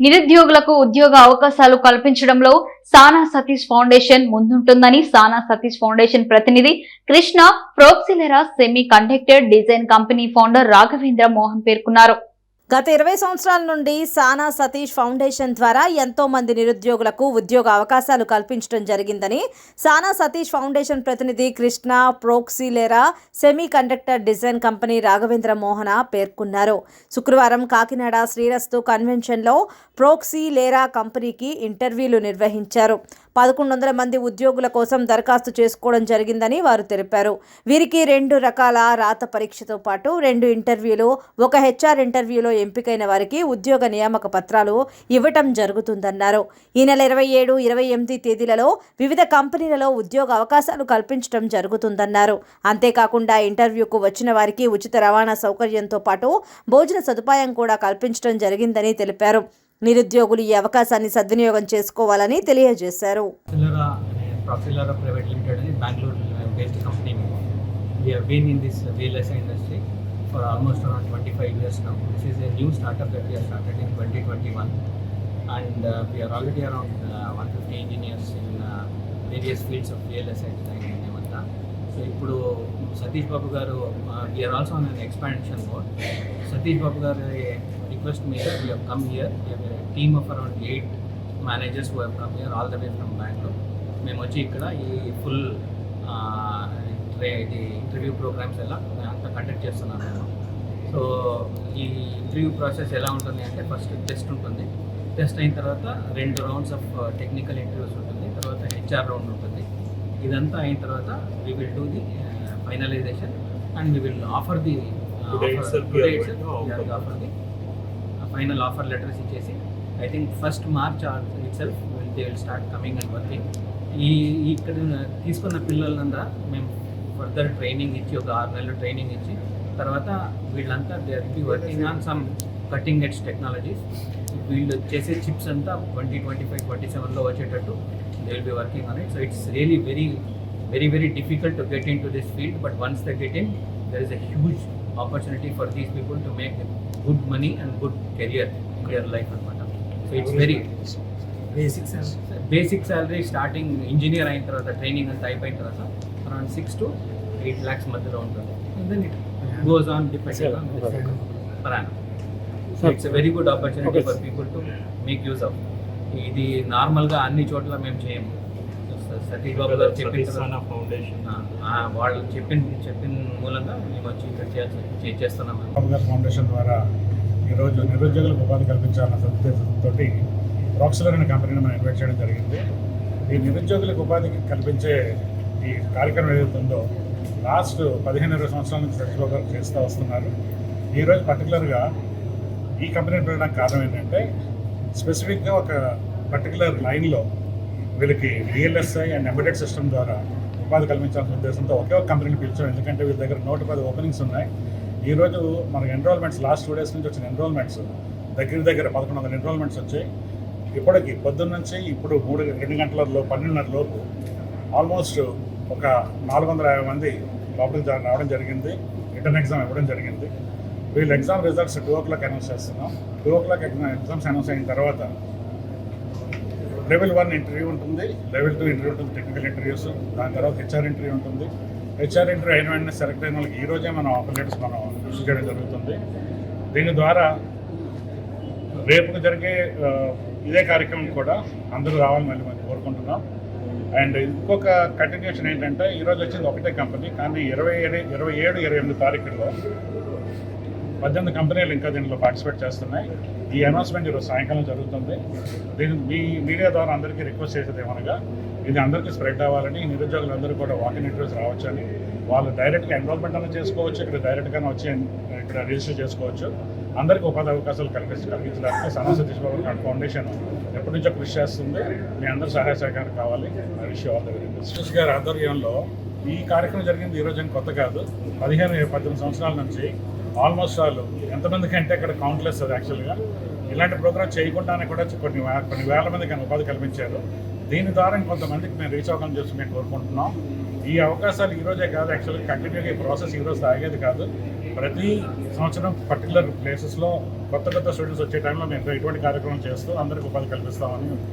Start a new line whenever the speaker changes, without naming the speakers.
నిరుద్యోగులకు ఉద్యోగ అవకాశాలు కల్పించడంలో సానా సతీష్ ఫౌండేషన్ ముందుంటుందని సానా సతీష్ ఫౌండేషన్ ప్రతినిధి Krishna Proxelera semiconductor design company founder Raghavendra Mohan పేర్కొన్నారు.
గత ఇరవై సంవత్సరాల నుండి సానా సతీష్ ఫౌండేషన్ ద్వారా ఎంతో మంది నిరుద్యోగులకు ఉద్యోగ అవకాశాలు కల్పించడం జరిగిందని సానా సతీష్ ఫౌండేషన్ ప్రతినిధి Krishna Proxelera semiconductor design company Raghavendra Mohana పేర్కొన్నారు. శుక్రవారం కాకినాడ శ్రీరస్తు కన్వెన్షన్లో ప్రోక్సిలేరా కంపెనీకి ఇంటర్వ్యూలు నిర్వహించారు. పదకొండు వందల మంది ఉద్యోగుల కోసం దరఖాస్తు చేసుకోవడం జరిగిందని వారు తెలిపారు. వీరికి రెండు రకాల రాత పరీక్షతో పాటు రెండు ఇంటర్వ్యూలు ఒక హెచ్ఆర్ ఇంటర్వ్యూలో ఎంపికైన వారికి ఉద్యోగ నియామక పత్రాలు ఇవ్వటం జరుగుతుందన్నారు. ఈ నెల ఇరవై ఏడు ఇరవై ఎనిమిది తేదీలలో వివిధ కంపెనీలలో ఉద్యోగ అవకాశాలు కల్పించడం జరుగుతుందన్నారు. అంతేకాకుండా ఇంటర్వ్యూకు వచ్చిన వారికి ఉచిత రవాణా సౌకర్యంతో పాటు భోజన సదుపాయం కూడా కల్పించడం జరిగిందని తెలిపారు. నిరుద్యోగులు ఈ అవకాశాన్ని సద్వినియోగం చేసుకోవాలని తెలియజేశారు
Proxilera, Proxilera Private Limited is Bangalore based company. We have been in this real estate industry for almost around 25 years now. This is a new startup that we have started in 2021 and uh, we are already around uh, 150 engineers in uh, various fields of real estate design in Nemanta. So ఇప్పుడు Satish Babu garu we are also on an expansion mode Satish Babu garu request మీద we have come here team of around eight managers who have come here all the way from Bengaluru మేము వచ్చి ఇక్కడ ఈ full ఇది interview programmes ఎలా అంతా conduct చేస్తున్నాం మేము. సో ఈ ఇంటర్వ్యూ ప్రాసెస్ ఎలా ఉంటుంది అంటే ఫస్ట్ టెస్ట్ ఉంటుంది. టెస్ట్ అయిన తర్వాత రెండు రౌండ్స్ ఆఫ్ టెక్నికల్ ఇంటర్వ్యూస్ ఉంటుంది. తర్వాత హెచ్ఆర్ రౌండ్ ఉంటుంది. ఇదంతా అయిన తర్వాత we will do the finalization and we will offer the
we.
Offer the final offer letters ఇచ్చేసి I think first March itself they will start coming and working ఈ ఇక్కడ తీసుకున్న పిల్లలంతా మేము ఫర్దర్ ట్రైనింగ్ ఇచ్చి ఒక ఆరు నెలలు ట్రైనింగ్ ఇచ్చి తర్వాత వీళ్ళంతా they be working on some cutting edge technologies వీళ్ళు చేసే చిప్స్ అంతా ట్వంటీ ట్వంటీ ఫైవ్ ట్వంటీ సెవెన్లో వచ్చేటట్టు they will be working on it so it's really very very very difficult to get into this field but once they get in there is a huge opportunity for these people to make good money and good career their life అనమాట so it's very
basic
basic salary starting engineer అయిన తర్వాత training అంతా అయిపోయిన తర్వాత around six to eight lakhs మధ్యలో ఉంటుంది. Then it goes on so it's very good opportunity for people to make use of ఇది నార్మల్గా అన్ని చోట్ల మేము చేయము. సతీష్ బాబు గారు చెప్పిన
ఫౌండేషన్
వాళ్ళు చెప్పిన చెప్పిన మూలంగా మేము వచ్చి ఇక్కడ చేస్తున్నాం
బాబు గారి ఫౌండేషన్ ద్వారా ఈరోజు నిరుద్యోగులకు ఉపాధి కల్పించాలన్న సదుద్దేశంతో ప్రాక్సిలర్ అనే కంపెనీని మనం ఇన్వైట్ చేయడం జరిగింది. ఈ నిరుద్యోగులకు ఉపాధి కల్పించే ఈ కార్యక్రమం ఏదైతే ఉందో లాస్ట్ పదిహేను ఇరవై సంవత్సరాల నుంచి సతీష్ బాబు గారు చేస్తూ వస్తున్నారు. ఈరోజు పర్టికులర్గా ఈ కంపెనీని పెట్టడానికి కారణం ఏంటంటే స్పెసిఫిక్గా ఒక పర్టికులర్ లైన్లో వీళ్ళకి డిఎల్ఎస్ఐ అండ్ ఎంబెడెడ్ సిస్టమ్ ద్వారా ఉపాధి కల్పించాల్సిన ఉద్దేశంతో ఒకే ఒక కంపెనీని పిలిచాం. ఎందుకంటే వీళ్ళ దగ్గర నూట పది ఓపెనింగ్స్ ఉన్నాయి. ఈరోజు మన ఎన్రోల్మెంట్స్ లాస్ట్ టూ డేస్ నుంచి వచ్చిన ఎన్రోల్మెంట్స్ దగ్గర దగ్గర పదకొండు వందల ఎన్రోల్మెంట్స్ వచ్చాయి. ఇప్పటికి పొద్దున్న నుంచి ఇప్పుడు మూడు రెండు గంటలలో పన్నెండున్నర లోపు ఆల్మోస్ట్ ఒక నాలుగు వందల యాభై మంది లోపలికి రావడం జరిగింది. రిటర్న్ ఎగ్జామ్ ఇవ్వడం జరిగింది. వీళ్ళు exam results two o'clock announce చేస్తున్నాం. Two o'clock exam exams announce అయిన తర్వాత లెవెల్ వన్ ఇంటర్వ్యూ ఉంటుంది లెవెల్ టూ ఇంటర్వ్యూ ఉంటుంది టెక్నికల్ ఇంటర్వ్యూస్ దాని తర్వాత హెచ్ఆర్ ఇంటర్వ్యూ ఉంటుంది. హెచ్ఆర్ ఇంటర్వ్యూ అయిన వెంటనే సెలెక్ట్ అయిన వాళ్ళకి ఈ రోజే మనం ఆఫర్ లెటర్స్ మనం ఇష్యూ చేయడం జరుగుతుంది. దీని ద్వారా రేపు జరిగే ఇదే కార్యక్రమం కూడా అందరూ రావాలని మళ్ళీ మనం కోరుకుంటున్నాం. అండ్ ఇంకొక కంటిన్యూషన్ ఏంటంటే ఈరోజు వచ్చింది ఒకటే కంపెనీ కానీ ఇరవై ఏడు ఇరవై ఏడు ఇరవై ఎనిమిది తారీఖుల్లో పద్దెనిమిది కంపెనీలు ఇంకా దీంట్లో పార్టిసిపేట్ చేస్తున్నాయి. ఈ అనౌన్స్మెంట్ ఈరోజు సాయంకాలం జరుగుతుంది. దీని మీ మీడియా ద్వారా అందరికీ రిక్వెస్ట్ చేసేది ఏమనగా ఇది అందరికీ స్ప్రెడ్ అవ్వాలని నిరుద్యోగులందరూ కూడా వాకింగ్ ఇంటర్వ్యూస్ రావచ్చని వాళ్ళు డైరెక్ట్గా ఎన్రోల్మెంట్ అన్న చేసుకోవచ్చు ఇక్కడ డైరెక్ట్గానే వచ్చి ఇక్కడ రిజిస్టర్ చేసుకోవచ్చు. అందరికీ ఉపాధి అవకాశాలు కల్పించి కలిగించడానికి సనా సతీష్ బాబు గారి ఫౌండేషన్ ఎప్పటి నుంచో కృషి చేస్తుంది. మీ అందరూ సహాయ సహకారం కావాలి. విషయం ఆల్ ద గారి ఆధ్వర్యంలో ఈ కార్యక్రమం జరిగింది ఈ రోజు కొత్త కాదు. పదిహేను పద్దెనిమిది సంవత్సరాల నుంచి ఆల్మోస్ట్ వాళ్ళు ఎంతమందికి అంటే అక్కడ కౌంట్లెస్ అది యాక్చువల్గా ఇలాంటి ప్రోగ్రామ్ చేయకుండానే కూడా కొన్ని కొన్ని వేల మందికి ఆయన ఉపాధి కల్పించారు. దీని ద్వారా కొంతమందికి మేము రీచ్ అవ్వడం చేసి మేము కోరుకుంటున్నాం. ఈ అవకాశాలు ఈరోజే కాదు యాక్చువల్గా కంటిన్యూగా ఈ ప్రాసెస్ ఈరోజు సాగేది ఆగేది కాదు. ప్రతి సంవత్సరం పర్టికులర్ ప్లేసెస్లో కొత్త కొత్త స్టూడెంట్స్ వచ్చే టైంలో మేము ఇటువంటి కార్యక్రమం చేస్తూ అందరికి ఉపాధి కల్పిస్తామని